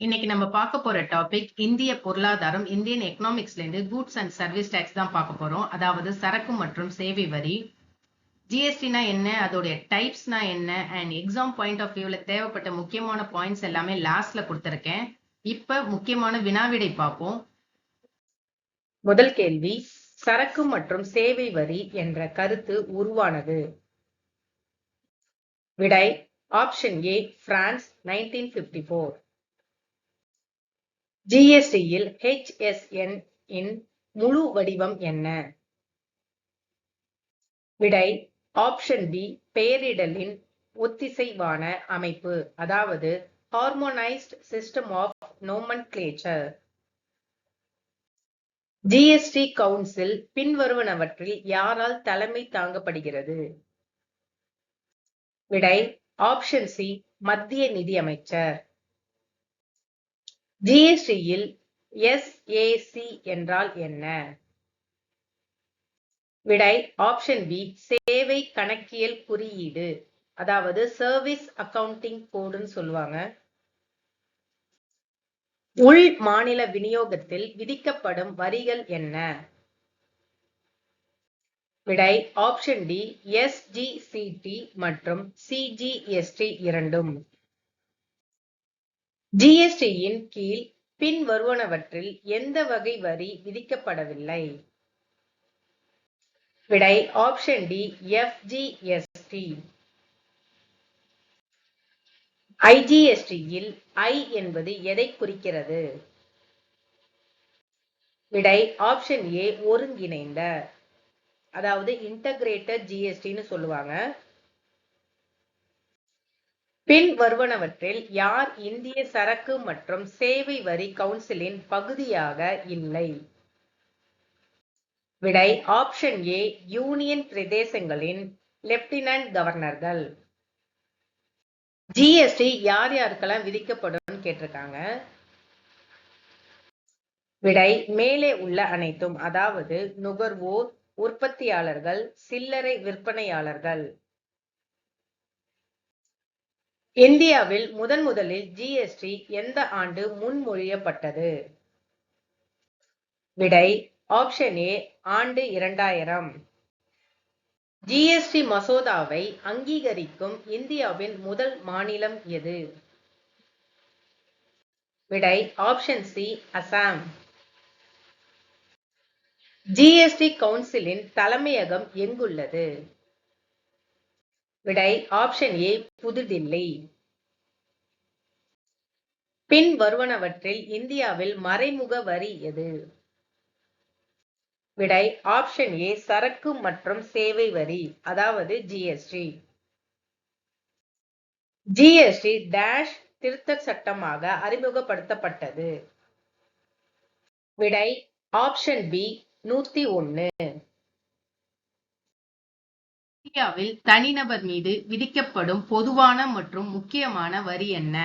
இன்னைக்கு நம்ம பார்க்க போற டாபிக் இந்திய பொருளாதாரம் இந்தியன் எக்கனாமிக்ஸ்ல இருந்து கூட்ஸ் அண்ட் சர்வீஸ் டேக்ஸ் தான் பார்க்க போறோம். அதாவது சரக்கு மற்றும் சேவை வரி. ஜிஎஸ்டினா என்ன? அதோடைய டைப்ஸ்னா என்ன? அண்ட் எக்ஸாம் பாயிண்ட் ஆஃப் வியூல தேவைப்பட்ட முக்கியமான பாயிண்ட்ஸ் எல்லாமே லாஸ்ட்ல கொடுத்துருக்கேன். இப்ப முக்கியமான வினாவிடை பார்ப்போம். முதல் கேள்வி சரக்கு மற்றும் சேவை வரி என்ற கருத்து உருவானது. விடை option A France nineteen fifty four ஜிஎஸ்டியில் HSN இன் முழு வடிவம் என்ன? விடை ஆப்ஷன் பி பெயரிடலின் ஒத்திசைவான அமைப்பு அதாவது harmonised system of nomenclature GST council பின்வருவனவற்றில் யாரால் தலைமை தாங்கப்படுகிறது? விடை ஆப்ஷன் சி மத்திய நிதி அமைச்சர் ஜிஎஸ்டியில் எஸ்ஏசி என்றால் என்ன? விடை ஆப்ஷன் பி சேவை கணக்கியல் குறியீடு. அதாவது சர்வீஸ் அக்கவுண்டிங் கோடுன்னு சொல்லுவாங்க. உள் மாநில விநியோகத்தில் விதிக்கப்படும் வரிகள் என்ன? விடை ஆப்ஷன் டி எஸ்ஜிசிடி மற்றும் சிஜிஎஸ்டி இரண்டும். ஜிஎஸ்டியின் கீழ் பின் வருவனவற்றில் எந்த வகை வரி விதிக்கப்படவில்லை? விடை ஆப்ஷன் டி எஃப்ஜிஎஸ்டி ஐஜிஎஸ்டியில் ஐ என்பது எதை குறிக்கிறது? விடை ஆப்ஷன் ஏ ஒருங்கிணைந்த. அதாவது இன்டகிரேட்டட் ஜிஎஸ்டின்னு சொல்லுவாங்க. பின் வருவனவற்றில் யார் இந்திய சரக்கு மற்றும் சேவை வரி கவுன்சிலின் பகுதியாக இல்லை. விடை ஆப்ஷன் ஏ யூனியன் பிரதேசங்களின் லெப்டினன்ட் கவர்னர்கள். ஜிஎஸ்டி யார் யாருக்கெல்லாம் விதிக்கப்படும் கேட்டிருக்காங்க? விடை மேலே உள்ள அனைத்தும் அதாவது நுகர்வோர் உற்பத்தியாளர்கள் சில்லறை விற்பனையாளர்கள். இந்தியாவில் முதன் முதலில் ஜிஎஸ்டி எந்த ஆண்டு முன்மொழியப்பட்டது? விடை ஆப்ஷன் ஏ ஆண்டு இரண்டாயிரம். ஜிஎஸ்டி மசோதாவை அங்கீகரிக்கும் இந்தியாவின் முதல் மாநிலம் எது? விடை ஆப்ஷன் சி அசாம். ஜிஎஸ்டி கவுன்சிலின் தலைமையகம் எங்குள்ளது? விடை ஆப்ஷன் ஏ புதுதில்லி. பின் வருவனவற்றில் இந்தியாவில் மறைமுக வரி எது? விடை ஆப்ஷன் ஏ சரக்கு மற்றும் சேவை வரி அதாவது ஜிஎஸ்டி ஜிஎஸ்டி டேஷ் திருத்த சட்டமாக அறிமுகப்படுத்தப்பட்டது. விடை ஆப்ஷன் பி நூத்தி ஒன்னு இந்தியாவில் தனிநபர் மீது விதிக்கப்படும் பொதுவான மற்றும் முக்கியமான வரி என்ன?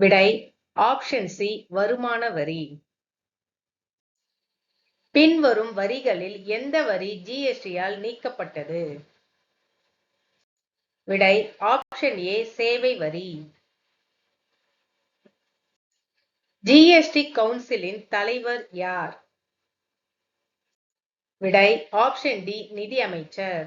விடை ஆப்ஷன் சி வருமான வரி. பின்வரும் வரிகளில் எந்த வரி ஜிஎஸ்டியால் நீக்கப்பட்டது? விடை ஆப்ஷன் ஏ சேவை வரி. ஜிஎஸ்டி கவுன்சிலின் தலைவர் யார்? விடை ஆப்ஷன் டி நிதி அமைச்சர்.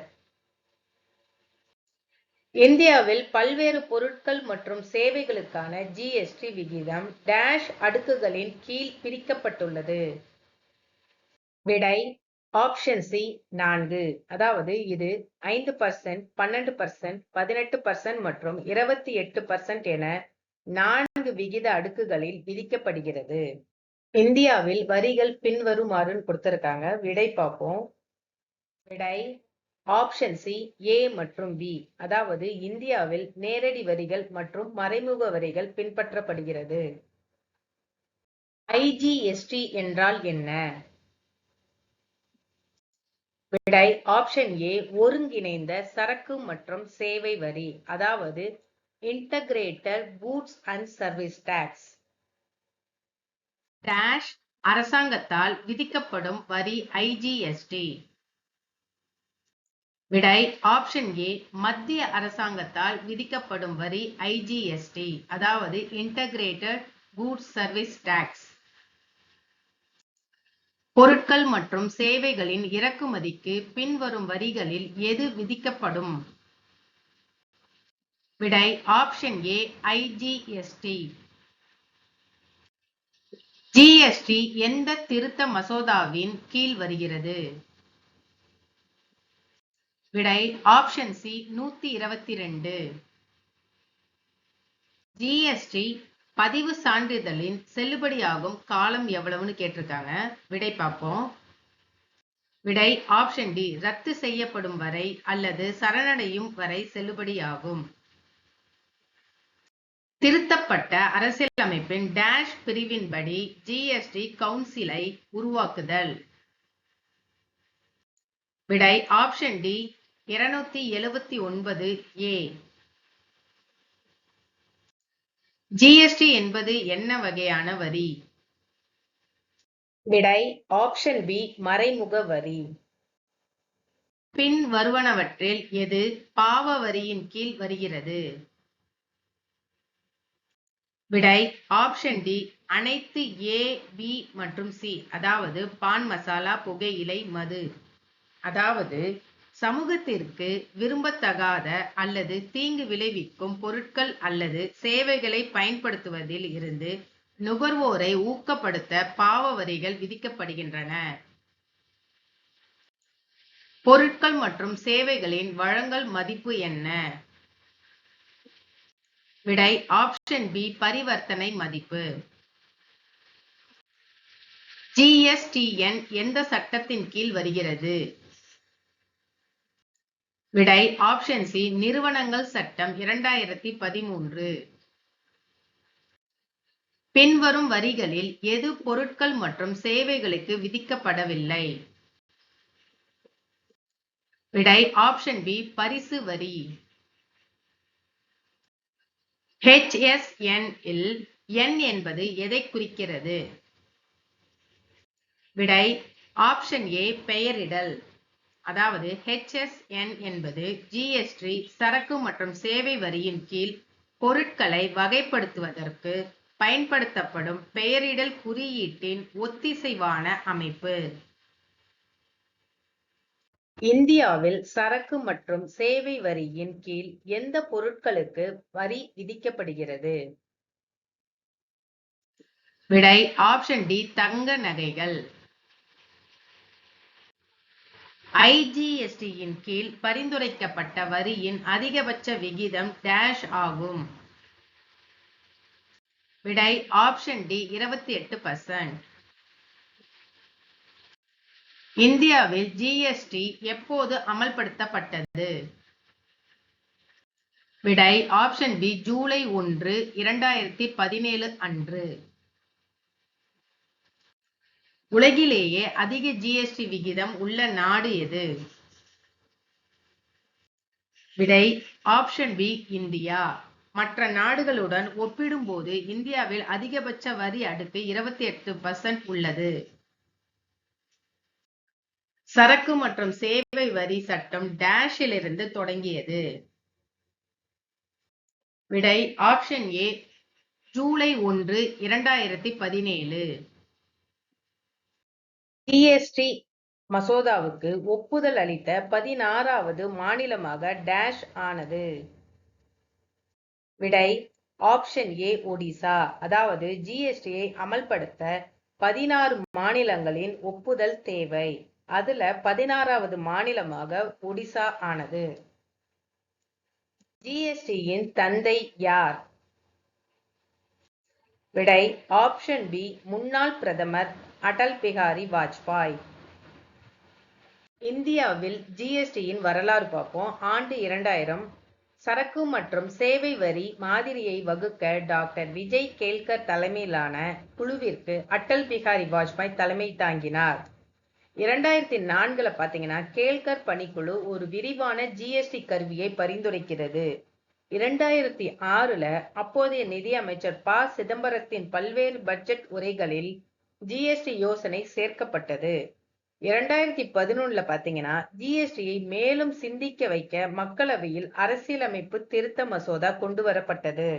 இந்தியாவில் பல்வேறு பொருட்கள் மற்றும் சேவைகளுக்கான ஜிஎஸ்டி விகிதம் டேஷ் அடுக்குகளின் கீழ் பிரிக்கப்பட்டுள்ளது. விடை ஆப்ஷன் சி நான்கு. அதாவது இது ஐந்து பர்சன்ட் பன்னெண்டு பர்சன்ட் பதினெட்டு பர்சன்ட் மற்றும் இருபத்தி எட்டு பர்சன்ட் என நான்கு விகித அடுக்குகளில் விதிக்கப்படுகிறது. இந்தியாவில் வரிகள் பின்வருமாறுன்னு கொடுத்திருக்காங்க. விடை பார்ப்போம். விடை. ஆப்ஷன் சி ஏ மற்றும் பி அதாவது இந்தியாவில் நேரடி வரிகள் மற்றும் மறைமுக வரிகள் பின்பற்றப்படுகிறது. ஐஜிஎஸ்டி என்றால் என்ன? விடை. ஆப்ஷன் ஏ ஒருங்கிணைந்த சரக்கு மற்றும் சேவை வரி. அதாவது integrated goods and service tax dash அரசாங்கத்தால் விதிக்கப்படும் வரி ஐஜிஎஸ்டி விடை ஆப்ஷன் ஏ மத்திய அரசாங்கத்தால் விதிக்கப்படும் வரி ஐஜிஎஸ்டி அதாவது இன்டகிரேட்டட் கூட்ஸ் சர்வீஸ் டாக்ஸ் பொருட்கள் மற்றும் சேவைகளின் இறக்குமதிக்கு பின்வரும் வரிகளில் எது விதிக்கப்படும்? விடை ஆப்ஷன் ஏ ஐஜிஎஸ்டி ஜிஎஸ்டி எந்த திருத்த மசோதாவின் கீழ் வருகிறது? விடை ஆப்ஷன் சி நூத்தி இருபத்தி ரெண்டு ஜிஎஸ்டி பதிவு சான்றிதழின் செல்லுபடியாகும் காலம் எவ்வளவுன்னு கேட்டிருக்காங்க. விடை பார்ப்போம். விடை ஆப்ஷன் டி ரத்து செய்யப்படும் வரை அல்லது சரணடையும் வரை செல்லுபடியாகும். திருத்தப்பட்ட அரசியலமைப்பின் டேஷ் பிரிவின்படி ஜிஎஸ்டி கவுன்சிலை உருவாக்குதல். விடை ஆப்ஷன் டி இருநூத்தி எழுபத்தி ஒன்பது ஏ. ஜிஎஸ்டி என்பது என்ன வகையான வரி? விடை ஆப்ஷன் பி மறைமுக வரி. பின் வருவனவற்றில் எது பாவ வரியின் கீழ் வருகிறது? விடை ஆப்ஷன் டி அனைத்து ஏ பி மற்றும் சி அதாவது பான் மசாலா புகையிலை மது. அதாவது சமூகத்திற்கு விரும்பத்தகாத அல்லது தீங்கு விளைவிக்கும் பொருட்கள் அல்லது சேவைகளை பயன்படுத்துவதில் இருந்து நுகர்வோரை ஊக்கப்படுத்த பாவ வரிகள் விதிக்கப்படுகின்றன. பொருட்கள் மற்றும் சேவைகளின் வழங்கல் மதிப்பு என்ன? விடை ஆப்ஷன் பி பரிவர்த்தனை மதிப்பு. ஜிஎஸ்டிஎன் எந்த சட்டத்தின் கீழ் வருகிறது? விடை ஆப்ஷன் சி நிறுவனங்கள் சட்டம் இரண்டாயிரத்தி பதிமூன்று. பின்வரும் வரிகளில் எது பொருட்கள் மற்றும் சேவைகளுக்கு விதிக்கப்படவில்லை? விடை ஆப்ஷன் பி பரிசு வரி. HSN இல் N என்பது எதை குறிக்கிறது? விடை ஆப்ஷன் ஏ பெயரிடல். அதாவது HSN என்பது ஜிஎஸ்டி சரக்கு மற்றும் சேவை வரியின் கீழ் பொருட்களை வகைப்படுத்துவதற்கு பயன்படுத்தப்படும் பெயரிடல் குறியீட்டின் ஒத்திசைவான அமைப்பு. இந்தியாவில் சரக்கு மற்றும் சேவை வரியின் கீழ் எந்த பொருட்களுக்கு வரி விதிக்கப்படுகிறது? விடை ஆப்ஷன் டி தங்க நகைகள். ஐஜிஎஸ்டியின் கீழ் பரிந்துரைக்கப்பட்ட வரியின் அதிகபட்ச விகிதம் டேஷ் ஆகும். விடை ஆப்ஷன் டி இருபத்தி எட்டு பர்சன்ட் இந்தியாவில் ஜிஎஸ்டி எப்போது அமல்படுத்தப்பட்டது? விடை ஆப்ஷன் பி ஜூலை ஒன்று இரண்டாயிரத்தி பதினேழு அன்று. உலகிலேயே அதிக ஜிஎஸ்டி விகிதம் உள்ள நாடு எது? விடை ஆப்ஷன் பி இந்தியா. மற்ற நாடுகளுடன் ஒப்பிடும்போது இந்தியாவில் அதிகபட்ச வரி அடுக்கு இருபத்தி எட்டு பர்சன்ட் உள்ளது. சரக்கு மற்றும் சேவை வரி சட்டம் டேஷில் இருந்து தொடங்கியது. விடை ஆப்ஷன் ஏ ஜூலை ஒன்று இரண்டாயிரத்தி பதினேழு. ஜிஎஸ்டி மசோதாவுக்கு ஒப்புதல் அளித்த பதினாறாவது மாநிலமாக டேஷ் ஆனது. விடை ஆப்ஷன் ஏ ஒடிசா அதாவது ஜிஎஸ்டியை அமல்படுத்த பதினாறு மாநிலங்களின் ஒப்புதல் தேவை. அதுல பதினாறாவது மாநிலமாக ஒடிசா ஆனது. ஜிஎஸ்டியின் தந்தை யார்? விடை ஆப்ஷன் பி முன்னாள் பிரதமர் அடல் பிகாரி வாஜ்பாய். இந்தியாவில் ஜிஎஸ்டியின் வரலாறு பார்ப்போம். ஆண்டு இரண்டாயிரம் சரக்கு மற்றும் சேவை வரி மாதிரியை வகுக்க டாக்டர் விஜய் கேல்கர் தலைமையிலான குழுவிற்கு அட்டல் பிகாரி வாஜ்பாய் தலைமை தாங்கினார். இரண்டாயிரத்தி நான்குல பாத்தீங்கன்னா கேல்கர் பணிக்குழு ஒரு விரிவான ஜிஎஸ்டி கருவியை பரிந்துரைக்கிறது. இரண்டாயிரத்தி ஆறுல அப்போதைய நிதி அமைச்சர் ப. சிதம்பரத்தின் பல்வேறு பட்ஜெட் உரைகளில் ஜிஎஸ்டி யோசனை சேர்க்கப்பட்டது. இரண்டாயிரத்தி பதினொன்னுல பாத்தீங்கன்னா ஜிஎஸ்டியை மேலும் சிந்திக்க வைக்க மக்களவையில் அரசியலமைப்பு திருத்த மசோதா கொண்டு வரப்பட்டது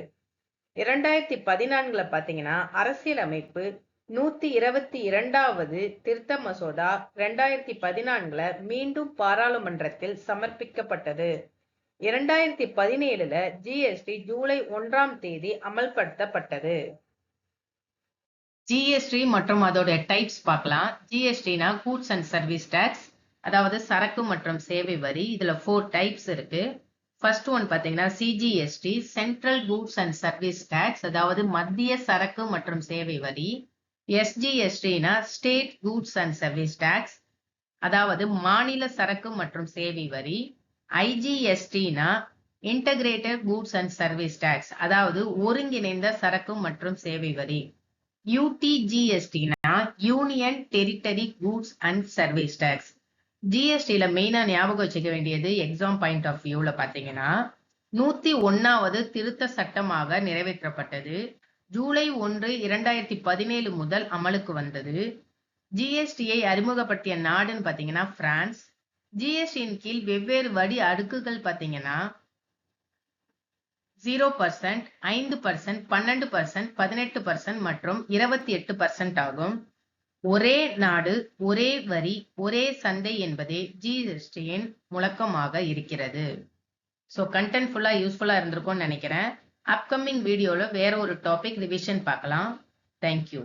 இரண்டாயிரத்தி பதினான்குல பாத்தீங்கன்னா அரசியலமைப்பு நூத்தி இருபத்தி இரண்டாவது திருத்த மசோதா இரண்டாயிரத்தி பதினான்குல மீண்டும் பாராளுமன்றத்தில் சமர்ப்பிக்கப்பட்டது. இரண்டாயிரத்தி பதினேழுல ஜிஎஸ்டி ஜூலை ஒன்றாம் தேதி அமல்படுத்தப்பட்டது. ஜிஎஸ்டி மற்றும் அதோட டைப்ஸ் பார்க்கலாம். ஜிஎஸ்டினா கூட்ஸ் அண்ட் சர்வீஸ் டேக்ஸ் அதாவது சரக்கு மற்றும் சேவை வரி இதுல ஃபோர் டைப்ஸ் இருக்கு. ஃபர்ஸ்ட் ஒன் பார்த்தீங்கன்னா CGST central goods and service tax அதாவது மத்திய சரக்கு மற்றும் சேவை வரி. எஸ்ஜிஎஸ்டினா state goods and service tax அதாவது மாநில சரக்கு மற்றும் சேவை வரி. ஐஜிஎஸ்டினா integrated goods and service tax அதாவது ஒருங்கிணைந்த சரக்கு மற்றும் சேவை வரி. யூடிஜிஎஸ்டினா union territory goods and service tax ஜிஎஸ்டியில மெயினா ஞாபகம் வச்சுக்க வேண்டியது எக்ஸாம் பாயிண்ட் ஆஃப் வியூல பாத்தீங்கன்னா நூத்தி ஒன்னாவது திருத்த சட்டமாக நிறைவேற்றப்பட்டது. ஜூலை ஒன்று இரண்டாயிரத்தி பதினேழு முதல் அமலுக்கு வந்தது. ஜிஎஸ்டியை அறிமுகப்படுத்திய நாடுன்னு பார்த்தீங்கன்னா பிரான்ஸ் ஜிஎஸ்டியின் கீழ் வெவ்வேறு வரி அடுக்குகள் பார்த்தீங்கன்னா ஜீரோ பர்சன்ட் ஐந்து பர்சன்ட் பன்னெண்டு பர்சன்ட் பதினெட்டு பர்சன்ட் மற்றும் இருபத்தி எட்டு பர்சன்ட் ஆகும். ஒரே நாடு ஒரே வரி ஒரே சந்தை என்பதே ஜிஎஸ்டியின் முழக்கமாக இருக்கிறது. ஸோ கண்டென்ட் ஃபுல்லாக யூஸ்ஃபுல்லாக இருந்திருக்கும்னு நினைக்கிறேன். அப்கமிங் வீடியோவில் வேற ஒரு டாபிக் ரிவிஷன் பார்க்கலாம். தேங்க்யூ